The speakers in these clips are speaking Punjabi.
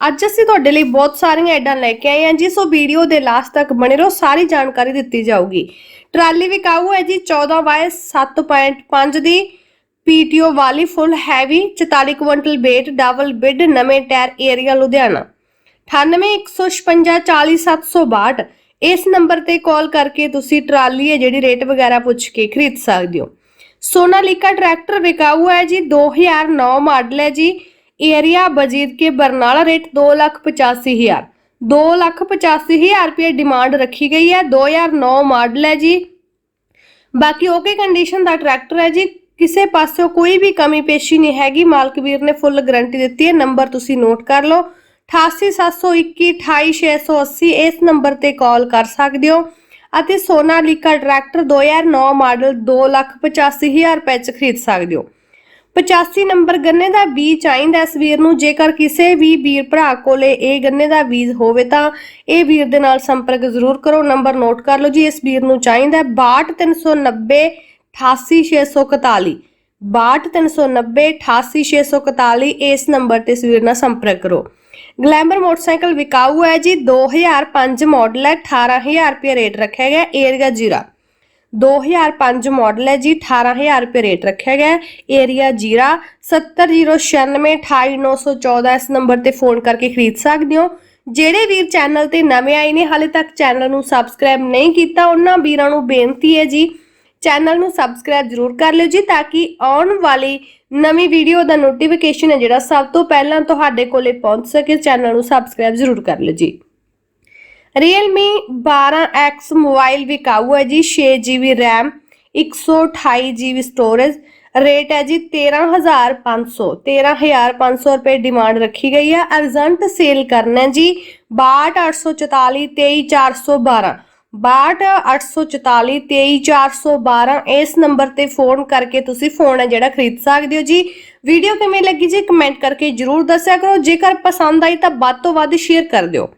ਅੱਜ ਅਸੀਂ ਤੁਹਾਡੇ ਲਈ ਬਹੁਤ ਸਾਰੀਆਂ ਐਡਾਂ ਲੈ ਕੇ ਆਏ ਹਾਂ ਜੀ ਸੋ ਵੀਡੀਓ ਦੇ ਲਾਸਟ ਤੱਕ ਬਣੇ ਰਹੋ, ਸਾਰੀ ਜਾਣਕਾਰੀ ਦਿੱਤੀ ਜਾਊਗੀ। ਟਰਾਲੀ ਵਿਕਾਊ ਹੈ ਜੀ 14 ਬਾਏ 7.5 ਦੀ ਪੀਟੀਓ ਵਾਲੀ full heavy 44 quintal weight double bid ਨਵੇਂ ਟਾਇਰ ਏਰੀਆ ਲੁਧਿਆਣਾ। 9815540762 ਇਸ ਨੰਬਰ ਤੇ ਕਾਲ ਕਰਕੇ ਤੁਸੀਂ ਟਰਾਲੀ ਹੈ ਜਿਹੜੀ ਰੇਟ ਵਗੈਰਾ ਪੁੱਛ ਕੇ ਖਰੀਦ ਸਕਦੇ ਹੋ। ਸੋਨਾਲੀਕਾ ਟਰੈਕਟਰ ਵਿਕਾਊ ਹੈ ਜੀ 2009 ਮਾਡਲ ਹੈ ਜੀ। ਏਰੀਆ ਬਜੀਤ ਕੇ ਬਰਨਾਲਾ ਰੇਟ 285000 285000 ਰੁਪਏ ਡਿਮਾਂਡ ਰੱਖੀ ਗਈ ਹੈ। 2009 ਮਾਡਲ ਹੈ ਜੀ। ਬਾਕੀ ਓਕੇ ਕੰਡੀਸ਼ਨ ਦਾ ਟਰੈਕਟਰ ਹੈ ਜੀ? ਕਿਸੇ ਪਾਸਿਓਂ ਕੋਈ ਵੀ ਕਮੀ ਪੇਸ਼ੀ ਨਹੀਂ ਹੈਗੀ। ਮਾਲਕ ਵੀਰ ਨੇ ਫੁੱਲ ਗਾਰੰਟੀ ਦਿੱਤੀ ਹੈ। ਨੰਬਰ ਤੁਸੀਂ ਨੋਟ ਕਰ ਲਓ। 8871 28680 ਇਸ ਨੰਬਰ ਤੇ ਕਾਲ ਕਰ ਸਕਦੇ ਹੋ। ਅਤੇ ਸੋਨਾਲੀਕਾ ਟਰੈਕਟਰ 2009 ਮਾਡਲ 285000 ਰੁਪਏ ਚ ਖਰੀਦ ਸਕਦੇ ਹੋ। 85 ਨੰਬਰ ਗੰਨੇ ਦਾ ਬੀਜ ਚਾਹੀਦਾ ਇਸ ਵੀਰ ਨੂੰ। ਜੇਕਰ ਕਿਸੇ ਵੀ ਵੀਰ ਭਰਾ ਕੋਲੇ ਇਹ ਗੰਨੇ ਦਾ ਬੀਜ ਹੋਵੇ ਤਾਂ ਇਹ ਵੀਰ ਦੇ ਨਾਲ ਸੰਪਰਕ ਜ਼ਰੂਰ ਕਰੋ। ਨੰਬਰ ਨੋਟ ਕਰ ਲਓ ਜੀ, ਇਸ ਵੀਰ ਨੂੰ ਚਾਹੀਦਾ 62390 88641 62390 88641 ਇਸ ਨੰਬਰ ਤੇ ਇਸ ਵੀਰ ਨਾਲ ਸੰਪਰਕ ਕਰੋ। ਗਲੈਮਰ ਮੋਟਰਸਾਈਕਲ ਵਿਕਾਊ ਹੈ ਜੀ 2005 ਮਾਡਲ ਹੈ 18000 ਰੁਪਏ ਰੇਟ ਰੱਖਿਆ ਗਿਆ, ਏਰੀਆ ਜੀਰਾ। 2005 ਮਾਡਲ ਹੈ ਜੀ 18000 ਰੁਪਏ ਰੇਟ ਰੱਖਿਆ ਗਿਆ ਏਰੀਆ ਜੀਰਾ 7009928914 ਇਸ ਨੰਬਰ ਤੇ ਫੋਨ ਕਰਕੇ ਖਰੀਦ ਸਕਦੇ ਹੋ। ਜਿਹੜੇ ਵੀਰ ਚੈਨਲ ਤੇ ਨਵੇਂ ਆਏ ਨੇ, ਹਾਲੇ ਤੱਕ ਚੈਨਲ ਨੂੰ ਸਬਸਕ੍ਰਾਈਬ ਨਹੀਂ ਕੀਤਾ, ਉਹਨਾਂ ਵੀਰਾਂ ਨੂੰ ਬੇਨਤੀ ਹੈ ਜੀ, ਚੈਨਲ ਨੂੰ ਸਬਸਕ੍ਰਾਈਬ ਜ਼ਰੂਰ ਕਰ ਲਿਓ ਜੀ, ਤਾਂ ਕਿ ਆਉਣ ਵਾਲੀ ਨਵੀਂ ਵੀਡੀਓ ਦਾ ਨੋਟੀਫਿਕੇਸ਼ਨ ਹੈ ਜਿਹੜਾ ਸਭ ਤੋਂ ਪਹਿਲਾਂ ਤੁਹਾਡੇ ਕੋਲੇ ਪਹੁੰਚ ਸਕੇ, ਚੈਨਲ ਨੂੰ ਸਬਸਕ੍ਰਾਈਬ ਜ਼ਰੂਰ ਕਰ ਲਿਓ ਜੀ। Realme 12X ਮੋਬਾਈਲ ਵਿਕਾਊ ਹੈ ਜੀ 6GB RAM 128GB storage rate ਹੈ ਜੀ 13500 13500 ਰੁਪਏ ਡਿਮਾਂਡ ਰੱਖੀ ਗਈ ਹੈ। ਅਰਜੈਂਟ ਸੇਲ ਕਰਨਾ ਹੈ ਜੀ 62844 23412 62844 23412 ਇਸ ਨੰਬਰ ਤੇ ਫੋਨ ਕਰਕੇ ਤੁਸੀਂ ਫੋਨ ਹੈ ਜਿਹੜਾ ਖਰੀਦ ਸਕਦੇ ਹੋ ਜੀ। ਵੀਡੀਓ ਕਿਵੇਂ ਲੱਗੀ ਜੀ ਕਮੈਂਟ ਕਰਕੇ ਜਰੂਰ ਦੱਸਿਆ ਕਰੋ। ਜੇਕਰ ਪਸੰਦ ਆਈ ਤਾਂ ਵੱਧ ਤੋਂ ਵੱਧ ਸ਼ੇਅਰ ਕਰ ਦਿਓ।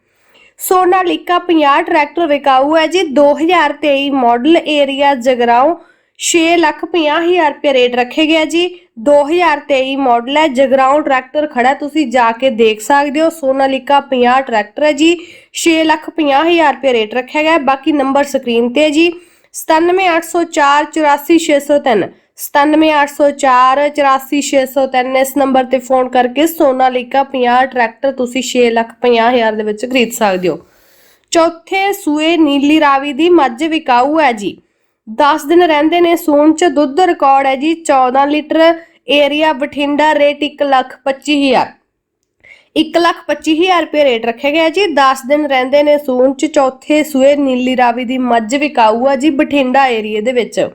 ਸੋਨਾਲੀਕਾ 50 ਟਰੈਕਟਰ ਵਿਕਾਊ ਹੈ ਜੀ। 2023 ਮਾਡਲ ਏਰੀਆ ਜਗਰਾਉਂ 650000 ਰੁਪਏ ਰੇਟ ਰੱਖੇ ਗਿਆ ਜੀ। 2023 ਮਾਡਲ ਹੈ, ਜਗਰਾਉਂ ਟਰੈਕਟਰ ਖੜਾ ਤੁਸੀਂ ਜਾ ਕੇ ਦੇਖ ਸਕਦੇ ਹੋ। ਸੋਨਾਲੀਕਾ 50 ਟਰੈਕਟਰ ਹੈ ਜੀ। 650000 ਰੁਪਏ ਰੇਟ ਰੱਖਿਆ ਗਿਆ ਬਾਕੀ ਨੰਬਰ ਸਕਰੀਨ ਤੇ ਹੈ ਜੀ। 9780484603 9780484603 ਇਸ ਨੰਬਰ ਤੇ ਫੋਨ ਕਰਕੇ ਸੋਨਾਲੀਕਾ 50 ਟਰੈਕਟਰ ਤੁਸੀਂ 650000 ਦੇ ਵਿੱਚ ਖਰੀਦ ਸਕਦੇ ਹੋ। ਚੌਥੇ ਸੂਏ ਨੀਲੀ ਰਾਵੀ ਦੀ ਮੱਝ ਵਿਕਾਊ ਹੈ ਜੀ। 10 ਦਿਨ ਰਹਿੰਦੇ ਨੇ, ਸੂਣ ਚ ਦੁੱਧ ਰਿਕਾਰਡ ਹੈ ਜੀ 14 ਲੀਟਰ ਏਰੀਆ ਬਠਿੰਡਾ ਰੇਟ 125000 125000 ਰੁਪਏ ਰੇਟ ਰੱਖਿਆ ਗਿਆ ਜੀ। 10 ਦਿਨ ਰਹਿੰਦੇ ਨੇ, ਸੂਣ ਚ ਚੌਥੇ ਸੂਏ ਨੀਲੀ ਰਾਵੀ ਦੀ ਮੱਝ ਵਿਕਾਊ ਆ ਜੀ, ਬਠਿੰਡਾ ਏਰੀਏ ਦੇ ਵਿੱਚ।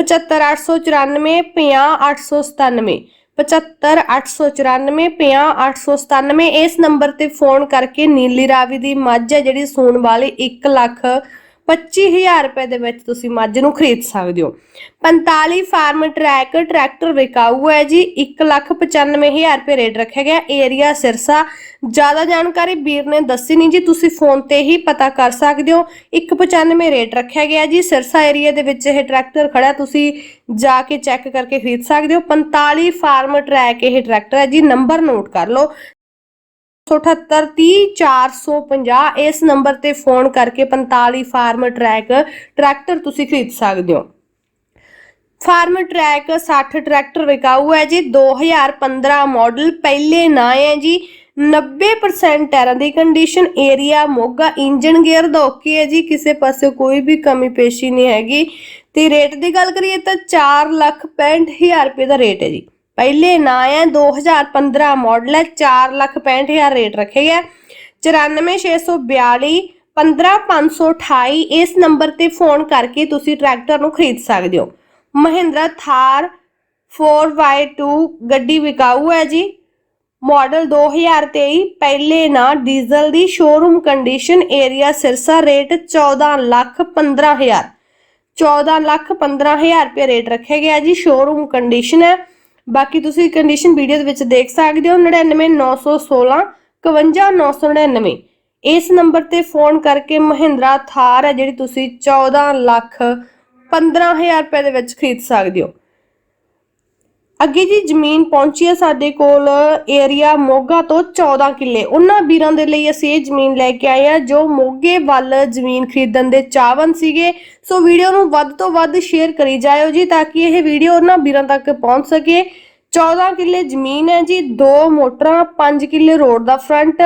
75894 50897 75894 50897 ਇਸ ਨੰਬਰ ਤੇ ਫੋਨ ਕਰਕੇ ਨੀਲੀ ਰਾਵੀ ਦੀ ਮੱਝ ਹੈ, ਜਿਹੜੀ ਸੂਣ ਵਾਲੀ 1 ਲੱਖ 25000 ਰੁਪਏ ਦੇ ਵਿੱਚ ਤੁਸੀਂ ਮੱਝ ਨੂੰ ਖਰੀਦ ਸਕਦੇ ਹੋ। 45 ਫਾਰਮ ਟਰੈਕ, ਟਰੈਕਟਰ ਵਿਕਾਊ ਹੈ ਜੀ। 195000 ਰੁਪਏ ਰੇਟ ਰੱਖਿਆ ਗਿਆ। ਏਰੀਆ ਸਿਰਸਾ, ਜ਼ਿਆਦਾ ਜਾਣਕਾਰੀ ਵੀਰ ਨੇ ਦੱਸੀ ਨਹੀਂ ਜੀ, ਤੁਸੀਂ ਫੋਨ ਤੇ ਹੀ ਪਤਾ ਕਰ ਸਕਦੇ ਹੋ। 195 ਰੇਟ ਰੱਖਿਆ ਗਿਆ ਜੀ। ਸਿਰਸਾ ਏਰੀਆ ਦੇ ਵਿੱਚ ਇਹ ਟਰੈਕਟਰ ਖੜਾ, ਤੁਸੀਂ ਜਾ ਕੇ ਚੈੱਕ ਕਰਕੇ ਖਰੀਦ ਸਕਦੇ ਹੋ। 45 ਫਾਰਮ ਟਰੈਕ ਇਹ ਟਰੈਕਟਰ ਹੈ ਜੀ। ਨੰਬਰ ਨੋਟ ਕਰ ਲਓ। 450 ਇਸ ਨੰਬਰ ਤੇ ਫੋਨ ਕਰਕੇ 45 ਫਾਰਮ ਟਰੈਕ, ਟਰੈਕਟਰ ਤੁਸੀਂ ਖਰੀਦ ਸਕਦੇ ਹੋ। ਫਾਰਮ ਟਰੈਕ 60 ਟਰੈਕਟਰ ਵਿਕਾਊ ਹੈ ਜੀ 2015 ਮਾਡਲ ਪਹਿਲੇ ਨਾ ਹੈ ਜੀ 90% ਟਾਇਰਾਂ ਦੀ condition area Moga engine gear ਦਾ ਓਕੇ ਹੈ ਜੀ, ਕਿਸੇ ਪਾਸੇ ਕੋਈ ਵੀ ਕਮੀ ਪੇਸ਼ੀ ਨਹੀਂ ਹੈਗੀ। ਤੇ ਰੇਟ ਦੀ ਗੱਲ ਕਰੀਏ ਤਾਂ 465000 ਰੁਪਏ ਦਾ ਰੇਟ ਹੈ ਜੀ। ਪਹਿਲੇ ਨਾਂ ਹੈ 2015 ਮਾਡਲ ਹੈ 465000 ਰੇਟ ਰੱਖੇ ਗਿਆ 94642 15528 ਇਸ ਨੰਬਰ ਤੇ ਫੋਨ ਕਰਕੇ ਤੁਸੀਂ ਟਰੈਕਟਰ ਨੂੰ ਖਰੀਦ ਸਕਦੇ ਹੋ। ਮਹਿੰਦਰਾ ਥਾਰ 4x2 ਗੱਡੀ ਵਿਕਾਊ ਹੈ ਜੀ। ਮਾਡਲ 2023 ਪਹਿਲੇ ਨਾ ਡੀਜ਼ਲ ਦੀ showroom condition area Sirsa rate 14 lakh 15000 14 lakh 15000 ਰੁਪਏ ਰੇਟ ਰੱਖਿਆ ਗਿਆ ਜੀ ਸ਼ੋਰੂਮ ਕੰਡੀਸ਼ਨ ਹੈ। ਬਾਕੀ ਤੁਸੀਂ ਕੰਡੀਸ਼ਨ ਵੀਡੀਓ ਦੇ ਵਿੱਚ ਦੇਖ ਸਕਦੇ ਹੋ 99916 51999 ਇਸ ਨੰਬਰ ਤੇ ਫੋਨ ਕਰਕੇ ਮਹਿੰਦਰਾ ਥਾਰ ਹੈ, ਜਿਹੜੀ ਤੁਸੀਂ 14 ਲੱਖ 15000 ਰੁਪਏ ਦੇ ਵਿੱਚ ਖਰੀਦ ਸਕਦੇ ਹੋ। ਅੱਗੇ ਜੀ ਜ਼ਮੀਨ ਪਹੁੰਚੀ ਹੈ ਸਾਡੇ ਕੋਲ ਏਰੀਆ ਮੋਗਾ ਤੋਂ 14 ਕਿੱਲੇ। ਉਹਨਾਂ ਵੀਰਾਂ ਦੇ ਲਈ ਅਸੀਂ ਇਹ ਜ਼ਮੀਨ ਲੈ ਕੇ ਆਏ ਆ ਜੋ ਮੋਗੇ ਵੱਲ ਜ਼ਮੀਨ ਖਰੀਦਣ ਦੇ ਚਾਹਵਨ ਸੀਗੇ। ਸੋ ਵੀਡੀਓ ਨੂੰ ਵੱਧ ਤੋਂ ਵੱਧ ਸ਼ੇਅਰ ਕਰੀ ਜਾਇਓ ਜੀ ਤਾਂ ਕਿ ਇਹ ਵੀਡੀਓ ਉਹਨਾਂ ਵੀਰਾਂ ਤੱਕ ਪਹੁੰਚ ਸਕੇ। 14 ਕਿੱਲੇ ਜ਼ਮੀਨ ਹੈ ਜੀ, ਦੋ ਮੋਟਰਾਂ 5 ਕਿੱਲੇ ਰੋਡ ਦਾ ਫਰੰਟ,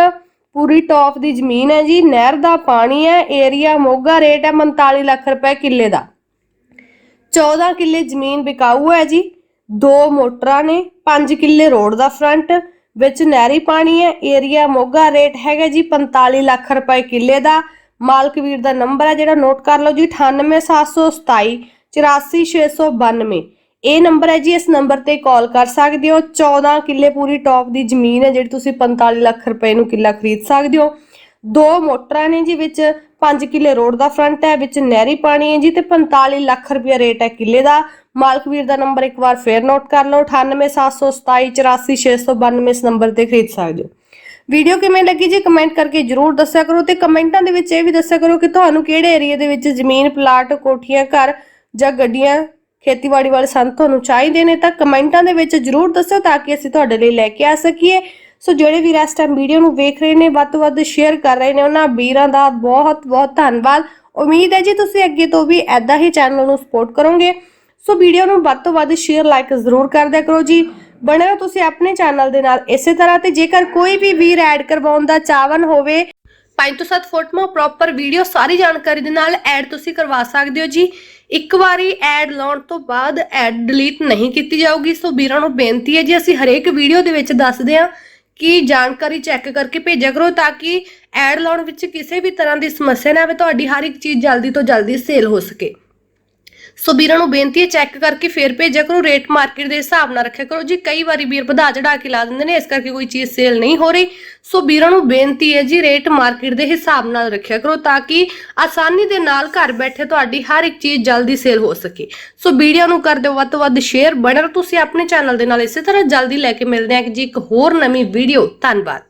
ਪੂਰੀ ਟੌਪ ਦੀ ਜ਼ਮੀਨ ਹੈ ਜੀ, ਨਹਿਰ ਦਾ ਪਾਣੀ ਹੈ, ਏਰੀਆ ਮੋਗਾ ਰੇਟ ਹੈ 45 ਲੱਖ ਰੁਪਏ ਕਿੱਲੇ ਦਾ। 14 ਕਿੱਲੇ ਜ਼ਮੀਨ ਵਿਕਾਊ ਹੈ ਜੀ। ਦੋ ਮੋਟਰਾਂ ਨੇ 5 ਕਿੱਲੇ ਰੋਡ ਦਾ ਫਰੰਟ, ਵਿੱਚ ਨਹਿਰੀ ਪਾਣੀ ਹੈ, ਏਰੀਆ ਮੋਗਾ ਰੇਟ ਹੈਗਾ ਜੀ 45 ਲੱਖ ਰੁਪਏ ਕਿੱਲੇ ਦਾ। ਮਾਲਕ ਵੀਰ ਦਾ ਨੰਬਰ ਹੈ ਜਿਹੜਾ ਨੋਟ ਕਰ ਲਓ ਜੀ 98727 84692 ਇਹ ਨੰਬਰ ਹੈ ਜੀ, ਇਸ ਨੰਬਰ ਤੇ ਕਾਲ ਕਰ ਸਕਦੇ ਹੋ। 14 ਕਿੱਲੇ ਪੂਰੀ ਟੌਪ ਦੀ ਜ਼ਮੀਨ ਹੈ ਜਿਹੜੀ ਤੁਸੀਂ 45 ਲੱਖ ਰੁਪਏ ਨੂੰ ਕਿੱਲਾ ਖਰੀਦ ਸਕਦੇ ਹੋ। ਦੋ ਮੋਟਰਾਂ ਨੇ ਜੀ, ਵਿੱਚ 5 ਕਿੱਲੇ ਰੋਡ ਦਾ ਫਰੰਟ ਹੈ, ਵਿੱਚ ਨਹਿਰੀ ਪਾਣੀ ਹੈ ਜੀ ਤੇ 45 ਲੱਖ ਰੁਪਏ ਰੇਟ ਹੈ ਕਿੱਲੇ ਦਾ। ਮਾਲਕ ਵੀਰ ਦਾ ਨੰਬਰ ਇੱਕ ਵਾਰ ਫੇਰ ਨੋਟ ਕਰ ਲਓ 98727 84692 ਇਸ ਨੰਬਰ ਤੇ ਖਰੀਦ ਸਕਦੇ ਹੋ। ਵੀਡੀਓ ਕਿਵੇਂ ਲੱਗੀ ਜੀ ਕਮੈਂਟ ਕਰਕੇ ਜਰੂਰ ਦੱਸਿਆ ਕਰੋ ਤੇ ਕਮੈਂਟਾਂ ਦੇ ਵਿੱਚ ਇਹ ਵੀ ਦੱਸਿਆ ਕਰੋ ਕਿ ਤੁਹਾਨੂੰ ਕਿਹੜੇ ਏਰੀਆ ਦੇ ਵਿੱਚ ਜ਼ਮੀਨ, ਪਲਾਟ, ਕੋਠੀਆਂ, ਘਰ ਜਾਂ ਗੱਡੀਆਂ, ਖੇਤੀਬਾੜੀ ਵਾਲੇ ਸੰਤ ਤੁਹਾਨੂੰ ਚਾਹੀਦੇ ਨੇ ਤਾਂ ਕਮੈਂਟਾਂ ਦੇ ਵਿੱਚ ਜਰੂਰ ਦੱਸਿਓ ਤਾਂ ਕਿ ਅਸੀਂ ਤੁਹਾਡੇ ਲਈ ਲੈ ਕੇ ਆ ਸਕੀਏ। ਸੋ ਜਿਹੜੇ ਵੀਰ ਇਸ ਟਾਈਮ ਵੀਡੀਓ ਨੂੰ ਵੇਖ ਰਹੇ ਨੇ, ਵੱਧ ਤੋਂ ਵੱਧ ਸ਼ੇਅਰ ਕਰ ਰਹੇ ਨੇ, ਉਹਨਾਂ ਵੀਰਾਂ ਦਾ ਬਹੁਤ ਬਹੁਤ ਧੰਨਵਾਦ। ਉਮੀਦ ਹੈ ਜੀ ਤੁਸੀਂ ਅੱਗੇ ਤੋਂ ਵੀ ਐਦਾਂ ਹੀ ਚੈਨਲ ਨੂੰ ਸਪੋਰਟ ਕਰੋਗੇ। ਸੋ ਵੀਡੀਓ ਨੂੰ ਵੱਧ ਤੋਂ ਵੱਧ ਸ਼ੇਅਰ ਲਾਈਕ ਜ਼ਰੂਰ ਕਰ ਦਿਆ ਕਰੋ ਜੀ। ਬਣੇ ਤੁਸੀਂ ਆਪਣੇ ਚੈਨਲ ਦੇ ਨਾਲ ਇਸੇ ਤਰ੍ਹਾਂ ਤੇ ਜੇਕਰ ਕੋਈ ਵੀ ਵੀਰ ਐਡ ਕਰਵਾਉਣ ਦਾ ਚਾਹਵਨ ਹੋਵੇ 5 ਤੋਂ 7 ਫੋਟੋਆਂ ਪ੍ਰੋਪਰ ਵੀਡੀਓ ਸਾਰੀ ਜਾਣਕਾਰੀ ਦੇ ਨਾਲ ਐਡ ਤੁਸੀਂ ਕਰਵਾ ਸਕਦੇ ਹੋ ਜੀ। ਇੱਕ ਵਾਰੀ ਐਡ ਲਾਉਣ ਤੋਂ ਬਾਅਦ ਐਡ ਡਿਲੀਟ ਨਹੀਂ ਕੀਤੀ ਜਾਊਗੀ। ਸੋ ਵੀਰਾਂ ਨੂੰ ਬੇਨਤੀ ਹੈ ਜੀ, ਅਸੀਂ ਹਰੇਕ ਵੀਡੀਓ ਦੇ ਵਿੱਚ ਦੱਸਦੇ ਹਾਂ। ਕੀ ਜਾਣਕਾਰੀ ਚੈੱਕ ਕਰਕੇ ਭੇਜਿਆ ਕਰੋ ਤਾਂ ਕਿ ਐਡ ਲਾਉਣ ਵਿੱਚ ਕਿਸੇ ਵੀ ਤਰ੍ਹਾਂ ਦੀ ਸਮੱਸਿਆ ਨਾ ਆਵੇ, ਤੁਹਾਡੀ ਹਰ ਇੱਕ ਚੀਜ਼ ਜਲਦੀ ਤੋਂ ਜਲਦੀ ਸੇਲ ਹੋ ਸਕੇ। ਸੋ ਵੀਰਾਂ ਨੂੰ ਬੇਨਤੀ ਹੈ ਚੈੱਕ ਕਰਕੇ ਫੇਰ ਭੇਜਿਆ ਕਰੋ ਰੇਟ ਮਾਰਕੀਟ ਦੇ ਹਿਸਾਬ ਨਾਲ ਰੱਖਿਆ ਕਰੋ। ਜੀ, ਕਈ ਵਾਰੀ ਵੀਰ ਵਧਾ ਚੜਾ ਕੇ ਲਾ ਦਿੰਦੇ ਨੇ, ਇਸ ਕਰਕੇ ਕੋਈ ਚੀਜ਼ ਸੇਲ ਨਹੀਂ ਹੋ ਰਹੀ। ਸੋ ਵੀਰਾਂ ਨੂੰ ਬੇਨਤੀ ਹੈ ਜੀ ਰੇਟ ਮਾਰਕੀਟ ਦੇ ਹਿਸਾਬ ਨਾਲ ਰੱਖਿਆ ਕਰੋ ਤਾਂ ਕਿ ਆਸਾਨੀ ਦੇ ਨਾਲ ਘਰ ਬੈਠੇ ਤੁਹਾਡੀ ਹਰ ਇੱਕ ਚੀਜ਼ ਜਲਦੀ ਸੇਲ ਹੋ ਸਕੇ। ਸੋ ਵੀਡੀਓ ਨੂੰ ਕਰ ਦਿਓ, ਵੱਧ ਤੋਂ ਵੱਧ ਸ਼ੇਅਰ ਬਣਰ ਤੁਸੀਂ ਆਪਣੇ ਚੈਨਲ ਦੇ ਨਾਲ ਇਸੇ ਤਰ੍ਹਾਂ ਜਲਦੀ ਲੈ ਕੇ ਮਿਲਦੇ ਹਾਂ। ਜੀ, ਇੱਕ ਹੋਰ ਨਵੀਂ ਵੀਡੀਓ ਧੰਨਵਾਦ।